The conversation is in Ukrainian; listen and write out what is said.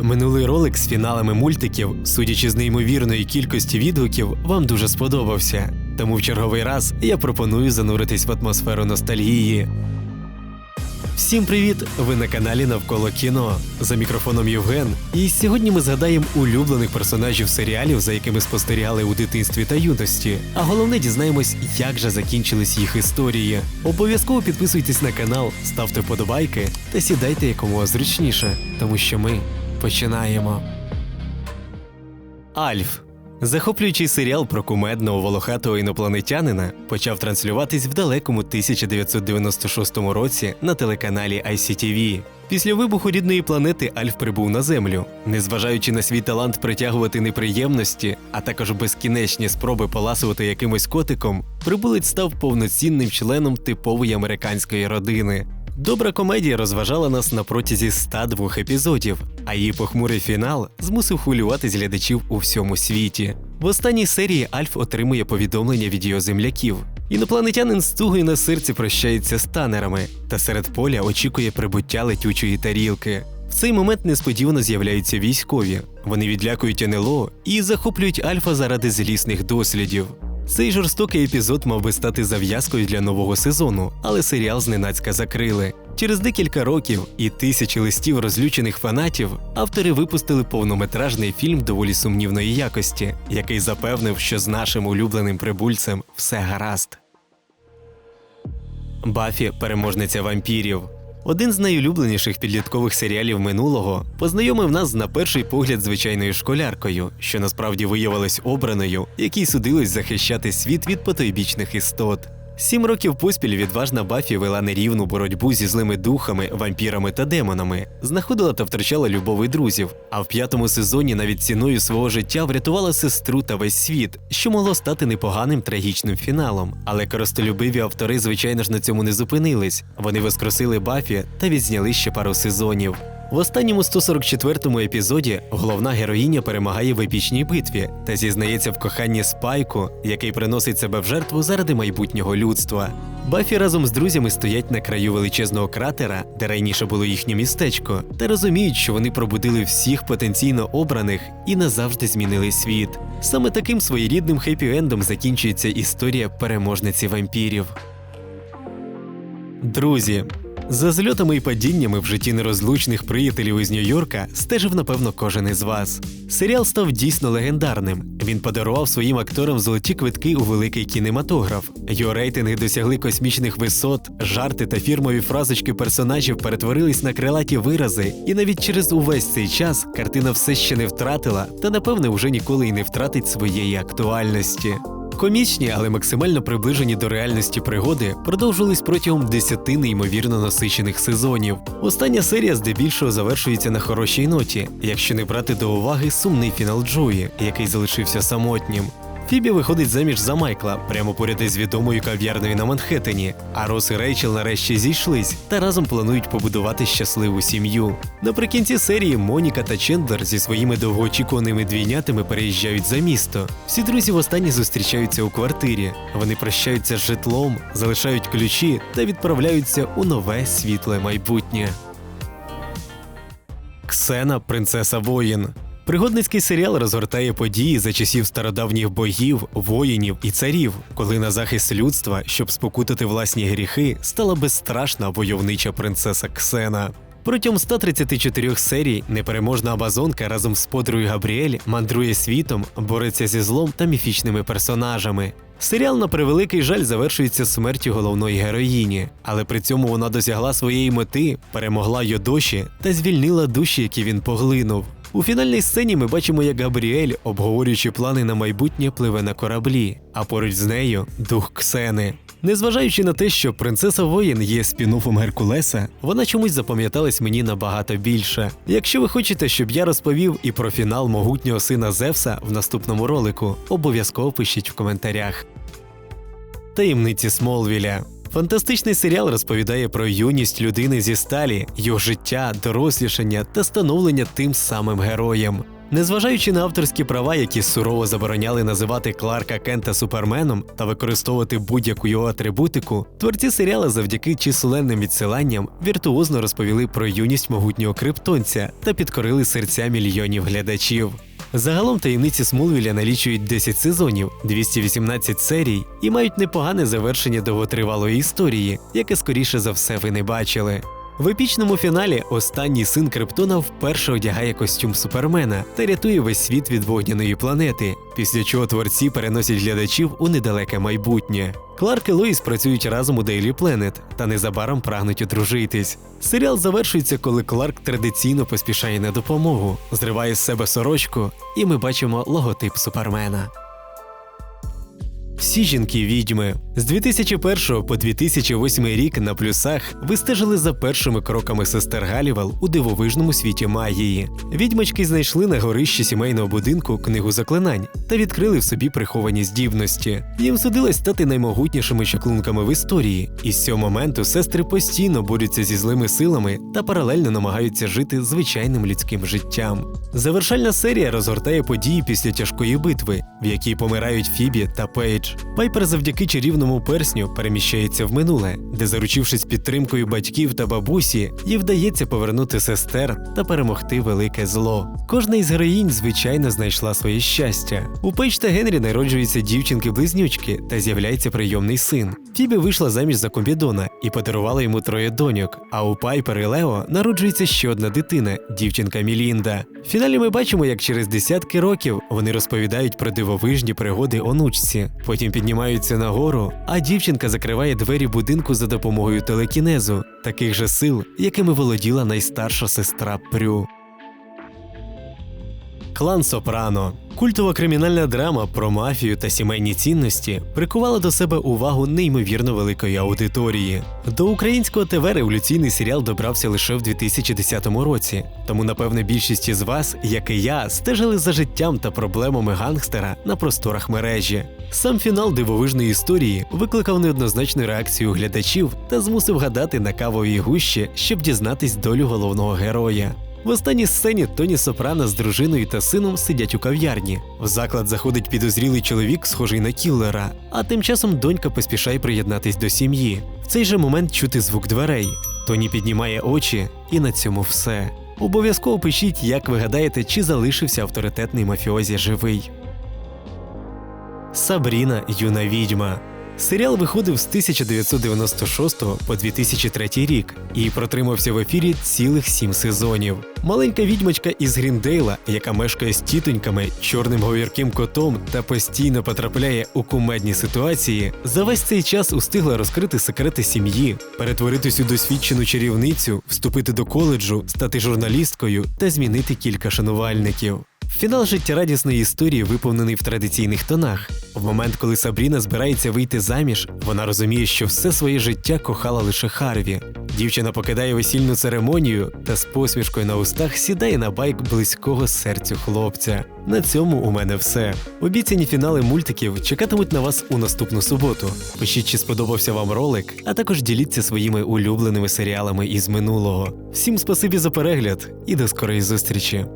Минулий ролик з фіналами мультиків, судячи з неймовірної кількості відгуків, вам дуже сподобався. Тому в черговий раз я пропоную зануритись в атмосферу ностальгії. Всім привіт! Ви на каналі Навколо кіно. За мікрофоном Євген. І сьогодні ми згадаємо улюблених персонажів серіалів, за якими спостерігали у дитинстві та юності. А головне дізнаємось, як же закінчились їх історії. Обов'язково підписуйтесь на канал, ставте вподобайки та сідайте якомога зручніше, тому що ми починаємо. Альф. Захоплюючий серіал про кумедного волохатого інопланетянина почав транслюватись в далекому 1996 році на телеканалі ICTV. Після вибуху рідної планети Альф прибув на Землю, незважаючи на свій талант притягувати неприємності, а також безкінечні спроби поласувати якимось котиком, прибулець став повноцінним членом типової американської родини. Добра комедія розважала нас на протязі 102 епізодів, а її похмурий фінал змусив хвилюватись глядачів у всьому світі. В останній серії Альф отримує повідомлення від його земляків. Інопланетянин з тугою на серці прощається з танерами та серед поля очікує прибуття летючої тарілки. В цей момент несподівано з'являються військові. Вони відлякують НЛО і захоплюють Альфа заради злісних дослідів. Цей жорстокий епізод мав би стати зав'язкою для нового сезону, але серіал зненацька закрили. Через декілька років і тисячі листів розлючених фанатів автори випустили повнометражний фільм доволі сумнівної якості, який запевнив, що з нашим улюбленим прибульцем все гаразд. Бафі переможниця вампірів. Один з найулюбленіших підліткових серіалів минулого познайомив нас на перший погляд звичайною школяркою, що насправді виявилась обраною, якій судилось захищати світ від потойбічних істот. Сім років поспіль відважна Бафі вела нерівну боротьбу зі злими духами, вампірами та демонами, знаходила та втрачала любов і друзів. А в п'ятому сезоні навіть ціною свого життя врятувала сестру та весь світ, що могло стати непоганим трагічним фіналом. Але користолюбиві автори, звичайно ж, на цьому не зупинились. Вони воскресили Бафі та відзняли ще пару сезонів. В останньому 144-му епізоді головна героїня перемагає в епічній битві та зізнається в коханні Спайку, який приносить себе в жертву заради майбутнього людства. Бафі разом з друзями стоять на краю величезного кратера, де раніше було їхнє містечко, та розуміють, що вони пробудили всіх потенційно обраних і назавжди змінили світ. Саме таким своєрідним хеппі-ендом закінчується історія переможниці вампірів. Друзі, за зльотами і падіннями в житті нерозлучних приятелів із Нью-Йорка стежив, напевно, кожен із вас. Серіал став дійсно легендарним. Він подарував своїм акторам золоті квитки у великий кінематограф. Його рейтинги досягли космічних висот, жарти та фірмові фразочки персонажів перетворились на крилаті вирази, і навіть через увесь цей час картина все ще не втратила, та напевне вже ніколи й не втратить своєї актуальності. Комічні, але максимально приближені до реальності пригоди продовжились протягом 10 неймовірно насичених сезонів. Остання серія здебільшого завершується на хорошій ноті, якщо не брати до уваги сумний фінал Джої, який залишився самотнім. Фібі виходить заміж за Майкла прямо поряд із відомою кав'ярною на Манхеттені, а Рос і Рейчел нарешті зійшлись та разом планують побудувати щасливу сім'ю. Наприкінці серії Моніка та Чендлер зі своїми довгоочікуваними двійнятами переїжджають за місто. Всі друзі востаннє зустрічаються у квартирі. Вони прощаються з житлом, залишають ключі та відправляються у нове світле майбутнє. Ксена, принцеса воїн. Пригодницький серіал розгортає події за часів стародавніх богів, воїнів і царів, коли на захист людства, щоб спокутати власні гріхи, стала безстрашна войовнича принцеса Ксена. Протягом 134 серій непереможна Амазонка разом з подругою Габріель мандрує світом, бореться зі злом та міфічними персонажами. Серіал на превеликий жаль завершується смертю головної героїні, але при цьому вона досягла своєї мети, перемогла Йодоші та звільнила душі, які він поглинув. У фінальній сцені ми бачимо, як Габріель, обговорюючи плани на майбутнє, пливе на кораблі, а поруч з нею дух Ксени. Незважаючи на те, що принцеса воїн є спін-оффом Геркулеса, вона чомусь запам'яталась мені набагато більше. Якщо ви хочете, щоб я розповів і про фінал могутнього сина Зевса в наступному ролику, обов'язково пишіть в коментарях. Таємниці Смолвіля. Фантастичний серіал розповідає про юність людини зі сталі, його життя, дорослішання та становлення тим самим героєм. Незважаючи на авторські права, які сурово забороняли називати Кларка Кента суперменом та використовувати будь-яку його атрибутику, творці серіала завдяки численним відсиланням віртуозно розповіли про юність могутнього криптонця та підкорили серця мільйонів глядачів. Загалом таємниці Смолвіля налічують 10 сезонів, 218 серій і мають непогане завершення довготривалої історії, яке скоріше за все ви не бачили. В епічному фіналі останній син Криптона вперше одягає костюм супермена та рятує весь світ від вогняної планети, після чого творці переносять глядачів у недалеке майбутнє. Кларк і Лоїс працюють разом у Daily Planet та незабаром прагнуть одружитись. Серіал завершується, коли Кларк традиційно поспішає на допомогу, зриває з себе сорочку, і ми бачимо логотип супермена. Всі жінки відьми з 2001 по 2008 рік на плюсах ви стежили за першими кроками сестер Галівел у дивовижному світі магії. Відьмачки знайшли на горищі сімейного будинку книгу заклинань та відкрили в собі приховані здібності. Їм судилось стати наймогутнішими чаклунками в історії, і з цього моменту сестри постійно борються зі злими силами та паралельно намагаються жити звичайним людським життям. Завершальна серія розгортає події після тяжкої битви, в якій помирають Фібі та Пейдж. Пайпер завдяки чарівному персню переміщається в минуле, де, заручившись підтримкою батьків та бабусі, їй вдається повернути сестер та перемогти велике зло. Кожна із героїнь, звичайно, знайшла своє щастя. У Пейдж та Генрі народжуються дівчинки-близнючки та з'являється прийомний син. Фібі вийшла заміж за Комбідона і подарувала йому троє доньок. А у Пайпер і Лео народжується ще одна дитина, дівчинка Мілінда. В фіналі ми бачимо, як через десятки років вони розповідають про дивовижні пригоди онучці. Потім піднімаються нагору, а дівчинка закриває двері будинку за допомогою телекінезу, таких же сил, якими володіла найстарша сестра Прю. Клан Сопрано культова кримінальна драма про мафію та сімейні цінності прикувала до себе увагу неймовірно великої аудиторії. До українського ТВ революційний серіал добрався лише в 2010 році. Тому, напевне, більшість із вас, як і я, стежили за життям та проблемами гангстера на просторах мережі. Сам фінал дивовижної історії викликав неоднозначну реакцію глядачів та змусив гадати на кавовій гущі, щоб дізнатись долю головного героя. В останній сцені Тоні Сопрано з дружиною та сином сидять у кав'ярні. В заклад заходить підозрілий чоловік, схожий на кіллера, а тим часом донька поспішає приєднатись до сім'ї. В цей же момент чути звук дверей. Тоні піднімає очі, і на цьому все. Обов'язково пишіть, як ви гадаєте, чи залишився авторитетний мафіозі живий. Сабріна юна відьма. Серіал виходив з 1996 по 2003 рік і протримався в ефірі цілих сім сезонів. Маленька відьмачка із Гріндейла, яка мешкає з тітоньками, чорним говірким котом та постійно потрапляє у кумедні ситуації, за весь цей час устигла розкрити секрети сім'ї, перетворитись у досвідчену чарівницю, вступити до коледжу, стати журналісткою та змінити кілька шанувальників. Фінал життєрадісної історії виповнений в традиційних тонах. В момент, коли Сабріна збирається вийти заміж, вона розуміє, що все своє життя кохала лише Харві. Дівчина покидає весільну церемонію та з посмішкою на устах сідає на байк близького серцю хлопця. На цьому у мене все. Обіцяні фінали мультиків чекатимуть на вас у наступну суботу. Пишіть, чи сподобався вам ролик, а також діліться своїми улюбленими серіалами із минулого. Всім спасибі за перегляд і до скорої зустрічі!